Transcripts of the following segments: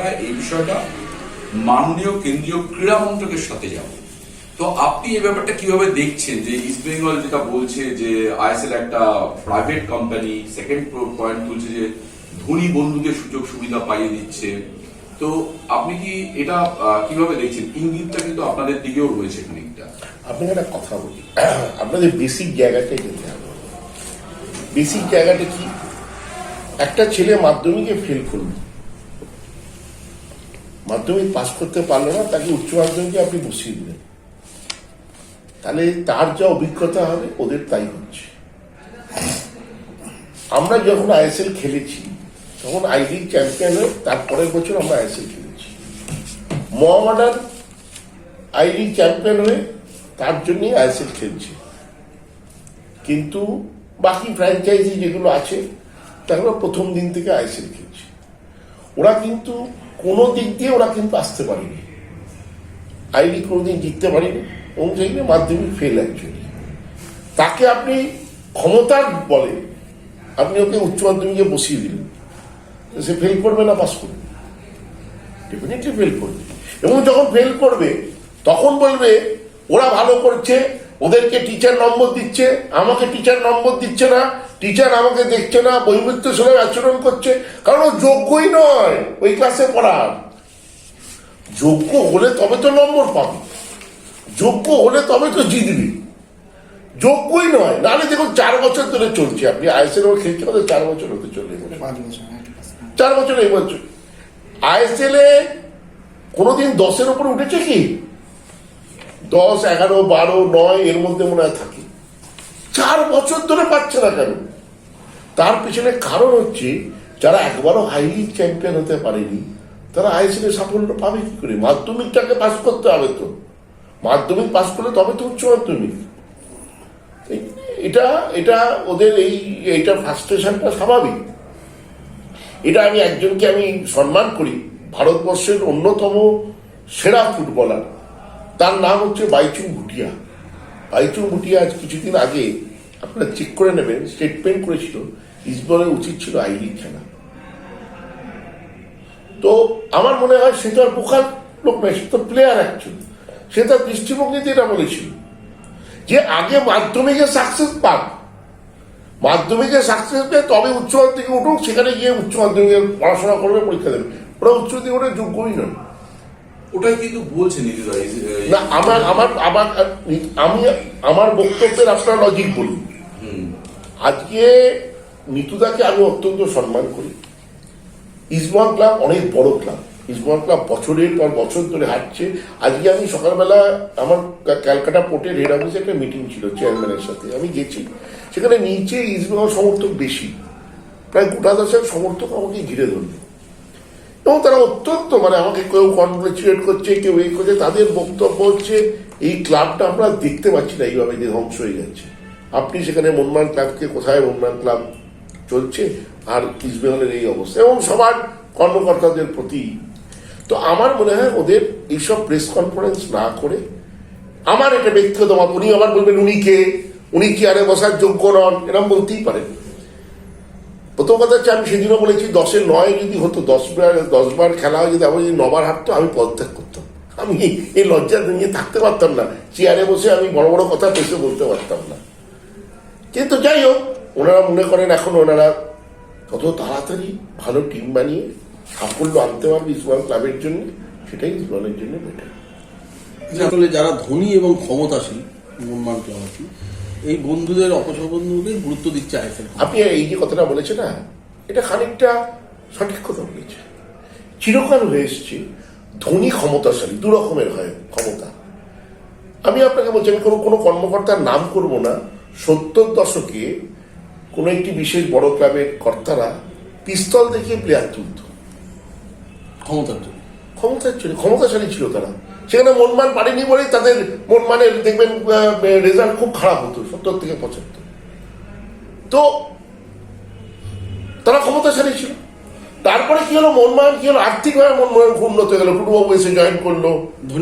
আমরা এই বিষয়টা মাননীয় কেন্দ্রীয় ক্রীড়া মন্ত্রকের সাথে যাব। তো আপনি এই ব্যাপারটা কীভাবে দেখছেন যে ইস্ট বেঙ্গল যেটা বলছে যে আইএসএল একটা প্রাইভেট কোম্পানি সেকেন্ড পয়েন্ট বলছে যে ধনী বন্ধুদের সুযোগ সুবিধা পাইয়ে দিচ্ছে। তো আপনি কি এটা কীভাবে দেখছেন? ইঙ্গিতটা কিন্তু আপনাদের দিকেও রয়েছে খানিকটা। আপনাকে একটা কথা বলি। আপনাদের বেসিক জায়গাটাই যেতে হবে বেসিক জায়গাটা কি? একটা ছেলে মাধ্যমিকে ফেল করল। মাধ্যমিক পাস করতে পারল না, তাকে উচ্চ মাধ্যমিকে আপনি বসিয়ে দিলেন। তাহলে তার যা অভিজ্ঞতা হবে, ওদের তাই হচ্ছে। আমরা যখন আইএসএল খেলেছি, তখন আই লিগ চ্যাম্পিয়ন হয়ে তারপরের বছর আমরা আইএসএল খেলেছি। মোহামেডান আই লিগ চ্যাম্পিয়ন হয়ে তার জন্যই আইএসএল খেলছে। কিন্তু বাকি ফ্র্যাঞ্চাইজি যেগুলো আছে, তাগুলো প্রথম দিন থেকে আইএসএল খেলছে। ওরা কিন্তু কোনো দিক দিয়ে ওরা কিন্তু আসতে পারেনি। আইডি কোনোদিন জিততে পারেনি সেইগুলো মাধ্যমিক ফেল অ্যাকচুয়ালি তাকে আপনি ক্ষমতার বলে, আপনি ওকে উচ্চ মাধ্যমিকে বসিয়ে দিলেন। সে ফেল করবে না পাস করবে? ডেফিনেটলি ফেল করবে। এবং যখন ফেল করবে, তখন বলবে, ওরা ভালো করছে, ওদেরকে টিচার নম্বর দিচ্ছে, আমাকে টিচার নম্বর দিচ্ছে না টিচার আমাকে দেখছে না বৈমিত্র সুলভ আচরণ করছে কারণ ও যোগ্যই নয় ওই ক্লাসে পড়ার। যোগ্য হলে তবে তো নম্বর পাবে। যোগ্য হলে তবে তো জিতবি যোগ্যই নয় নাহলে দেখুন চার বছর ধরে চলছে। আপনি আইএসএল ওর খেলছে ওদের চার বছর হতে চলে হ্যাঁ। চার বছর এই বছর। আইএসএল এ কোনোদিন দশের উপরে উঠেছে কি? দশ এগারো বারো নয় এর মধ্যে মনে হয় থাকে। চার বছর ধরে পাচ্ছে না কেন? তার পিছনে কারণ হচ্ছে, যারা একবারও হাই লিগ চ্যাম্পিয়ন হতে পারেনি, তারা আইএসএল সাফল্য পাবে কি করে? মাধ্যমিকটাকে পাস করতে হবে তো। মাধ্যমিক পাস করলে তবে তো উচ্চ মাধ্যমিক। এটা এটা ওদের এই, এইটা ফ্রাস্ট্রেশনটা স্বাভাবিক। এটা আমি একজনকে আমি সম্মান করি, ভারতবর্ষের অন্যতম সেরা ফুটবলার তার নাম হচ্ছে বাইচুং ভুটিয়া। বাইচুং ভুটিয়া আজ কিছুদিন আগে আপনারা চেক করে নেবেন স্টেটমেন্ট করেছিল ইসবলের উচিত ছিল আই লিগ খেলা তো আমার মনে হয় সে তো আর বোকার লোক নয়, সে তো প্লেয়ার অ্যাকচুয়ালি সে তার দৃষ্টিভঙ্গিতে এটা বলেছিল। যে আগে মাধ্যমিকে সাকসেস পাক, মাধ্যমিকে সাকসেস পেয়ে, তবে উচ্চ মাধ্যমিকে উঠুক, সেখানে গিয়ে উচ্চ মাধ্যমিকে পড়াশোনা করবে, পরীক্ষা দেবে। ওরা উচ্চ মাধ্যমিক ওটা যোগ্যই নয়। ওটাই কিন্তু বলছে নীতিদা না আমার আমার আমার আমি আমার বক্তব্যের আপনার লজিক বলি আজকে নিতুদাকে আমি অত্যন্ত সম্মান করি। ইসমান ক্লাব অনেক বড় ক্লাব। ইসমান ক্লাব বছরের পর বছর ধরে হাঁটছে। আজকে আমি সকালবেলা আমার ক্যালকাটা পোর্টের হেড অফিসে একটা মিটিং ছিল চেয়ারম্যানের সাথে। আমি গেছি। সেখানে নিচে ইসমান সমর্থক বেশি। প্রায় গোটা দশেক সমর্থক আমাকে ঘিরে ধরলো এবং তারা অত্যন্ত মানে আমাকে কেউ কনগ্রেচুলেট করছে, কেউ এই করছে, তাদের বক্তব্য হচ্ছে, এই ক্লাবটা আমরা দেখতে পাচ্ছি না এইভাবে যে ধ্বংস হয়ে যাচ্ছে। আপনি সেখানে মনমান ক্লাবকে কোথায় মনমান ক্লাব চলছে, আর ইস্টবেঙ্গলের এই অবস্থা, এবং সবার কর্মকর্তাদের প্রতি। তো আমার মনে হয় ওদের এইসব প্রেস কনফারেন্স না করে, আমার এটা ব্যক্তিগত মত, উনি আবার বলবেন, উনি কে? উনি চেয়ারে বসার যোগ্য নন? এরকম বলতেই পারেন। প্রথম কথা হচ্ছে আমি সেদিনও বলেছি দশের নয় যদি হতো, দশ বার দশ বার খেলা হয় যদি আমার যদি নবার হাঁটতো আমি পদত্যাগ করতাম। আমি এই- লজ্জা নিয়ে থাকতে পারতাম না। চেয়ারে বসে আমি বড় বড় কথা পেশে বলতে পারতাম না। কিন্তু যাই হোক, ওনারা মনে করেন এখন ওনারা কত তাড়াতাড়ি ভালো টিম বানিয়ে সাফল্য আনতে পারবে ইসমাল ক্লাবের জন্য, সেটাই ইসমালের জন্য বেটার যারা ধনী এবং ক্ষমতাশীল ক্লাব আছে এই বন্ধুদের অপসবন্ধুকে গুরুত্ব দিচ্ছে আইএসএল। আপনি এই যে কথাটা বলেছেন না এটা খানিকটা সঠিক কথা বলেছে চিরকাল হয়ে এসছে ধনী ক্ষমতাশালী দু রকমের হয় ক্ষমতা। আমি আপনাকে বলছি আমি কোনো কোনো কর্মকর্তার নাম করব না। সত্তর দশকে কোনো একটি বিশেষ বড় ক্লাবের কর্তারা পিস্তল দেখিয়ে প্লেয়ার তুলত। ক্ষমতার জন্য। ক্ষমতার ছিল ক্ষমতাশালী ছিল তারা। সেখানে মনমান পারেনি বলেই তাদের মনমানের দেখবেন রেজাল্ট খুব খারাপ হতো সত্তর থেকে পঁচাত্তর। তো তারা ক্ষমতাশালী ছিল। তারপরে কি হলো? মনমান কি হলো? আর্থিকভাবে মনমান উন্নত হয়ে গেল। টুটুবাবু এসে জয়েন করল।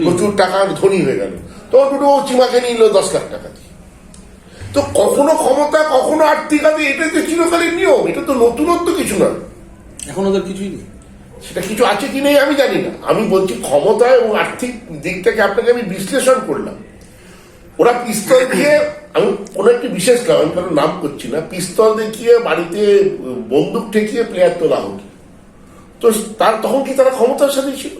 প্রচুর টাকা ধনী হয়ে গেল। তখন টুটুবাবু চিমাকে নিল দশ লাখ টাকা দিয়ে। তো কখনো ক্ষমতা কখনো আর্থিক আদি এটা তো চিরকালীন নিয়ম। এটা তো নতুনত্ব কিছু না। এখন ওদের কিছুই নেই। সেটা কিছু আছে কি নেই আমি জানি না। আমি বলছি ক্ষমতা এবং আর্থিক দিক থেকে আপনাকে আমি বিশ্লেষণ করলাম। ওরা পিস্তল দিয়ে, আমি কোনো একটি বিশেষ নাম আমি কারও নাম করছি না, পিস্তল দেখিয়ে বাড়িতে বন্দুক ঠেকিয়ে প্লেয়ার তোলা হোক তো তার, তখন কি তারা ক্ষমতার সাথে ছিল?